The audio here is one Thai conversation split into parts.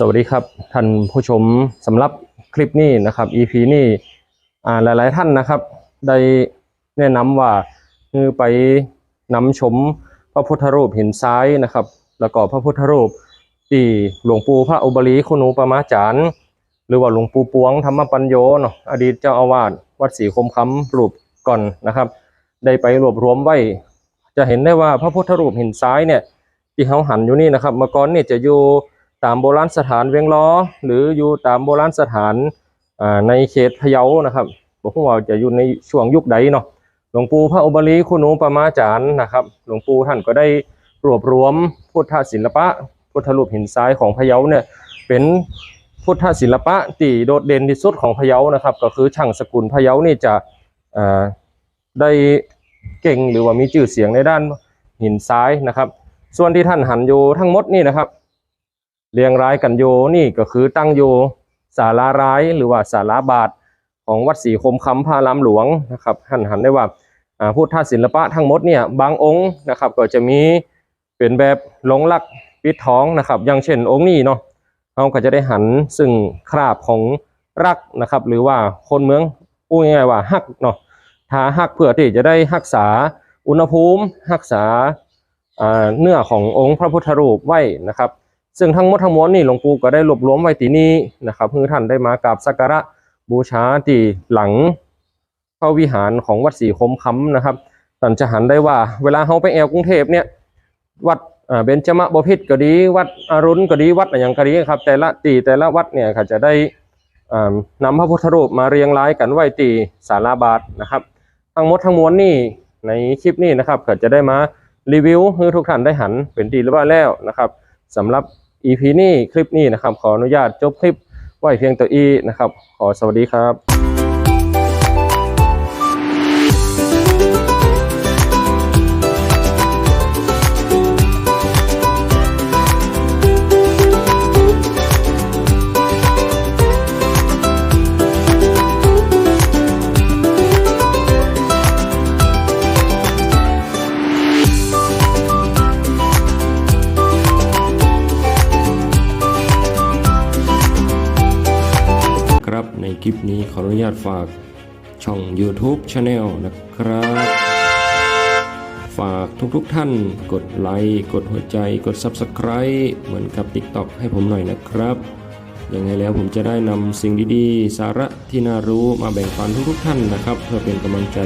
สวัสดีครับท่านผู้ชมสำหรับคลิปนี้นะครับ EP นี้อ่าหลาย ๆ ท่านนะครับ ได้แนะนำว่าคือไปนำชมพระพุทธรูปหินซ้ายนะครับ แล้วก็พระพุทธรูปที่หลวงปู่พระอุบลีคุณูปมาจารย์หรือว่าหลวงปู่ปวงธรรมปัญโยเนาะอดีตเจ้าอาวาสวัดศรีคมคำรูปก่อนนะครับ ได้ไปรวบรวมไว้ จะเห็นได้ว่าพระพุทธรูปหินซ้ายเนี่ยที่เขาหันอยู่นี่นะครับเมื่อก่อนเนี่ยจะอยู่ ตามโบราณสถานเวียงล้อ หรืออยู่ตามโบราณสถานในเขตพะเยานะครับบอกว่าจะอยู่ในช่วงยุคใดเนาะหลวงปู่พระอุบลีคุณูปมาจารย์นะครับ หลวงปู่ท่านก็ได้รวบรวมพุทธศิลปะ พุทธรูปหินทรายของพะเยาเนี่ยเป็นพุทธศิลปะที่โดดเด่นที่สุดของพะเยานะครับ ก็คือช่างสกุลพะเยานี่จะได้เก่งหรือว่ามีชื่อเสียงในด้านหินทรายนะครับ ส่วนที่ท่านหันอยู่ทั้งหมดนี่นะครับ เรียงรายกันอยู่นี่ก็คือตั้งอยู่ศาลาร้ายหรือว่าศาลาบาทของวัดศรีคมคำพารามหลวงนะครับท่านหันได้ว่าพุทธศิลปะทั้งหมดเนี่ยบางองค์นะครับก็จะมีเป็นแบบหลงลักปิดท้องนะครับ อย่างเช่นองค์นี้เนาะเราก็จะได้หันซึ่งคราบของรักนะครับ หรือว่าคนเมืองพูดง่ายๆว่าฮักเนาะทาฮักเพื่อที่จะได้รักษาอุณหภูมิรักษาเนื้อขององค์พระพุทธรูปไว้นะครับ ซึ่งทั้งหมดทั้งมวลนี่หลวงปู่ก็ได้รวบรวมไว้ที่นี่นะครับเพื่อท่านได้มากราบสักการะบูชาที่หลังพระวิหารของวัดศรีคมคำนะครับท่านจะหันได้ว่าเวลาเขาไปแอวกรุงเทพเนี่ยวัดเบญจมบพิตรก็ดี วัดอรุณก็ดีวัดอะไรอย่างก็ดีครับ แต่ละตีแต่ละวัดเนี่ยเขาจะได้อ่านำพระพุทธรูปมาเรียงรายกันไว้ตีศาลาบาทนะครับ ทั้งหมดทั้งมวลนี่ในคลิปนี้นะครับก็จะได้มารีวิวให้ทุกท่านได้หันเป็นดีหรือว่าแล้วนะครับสำหรับ EP นี้คลิปนี้นะครับ ขออนุญาตจบคลิปไว้เพียงตัวอีนะครับ ขอสวัสดีครับ ครับ ในคลิปนี้ขออนุญาตฝากช่อง YouTube Channel นะครับ ฝากทุกๆทท่านกดไลค์กดหัวใจกด Subscribe เหมือนกับ TikTok ให้ผมหน่อยนะครับยังไงแล้วผมจะได้นำสิ่งดีๆ สาระที่น่ารู้มาแบ่งปันทุกๆทท่านนะครับ เพื่อเป็นกำลังใจ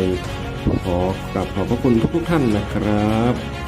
ขอกราบขอบพระคุณทุกๆทท่านนะครับ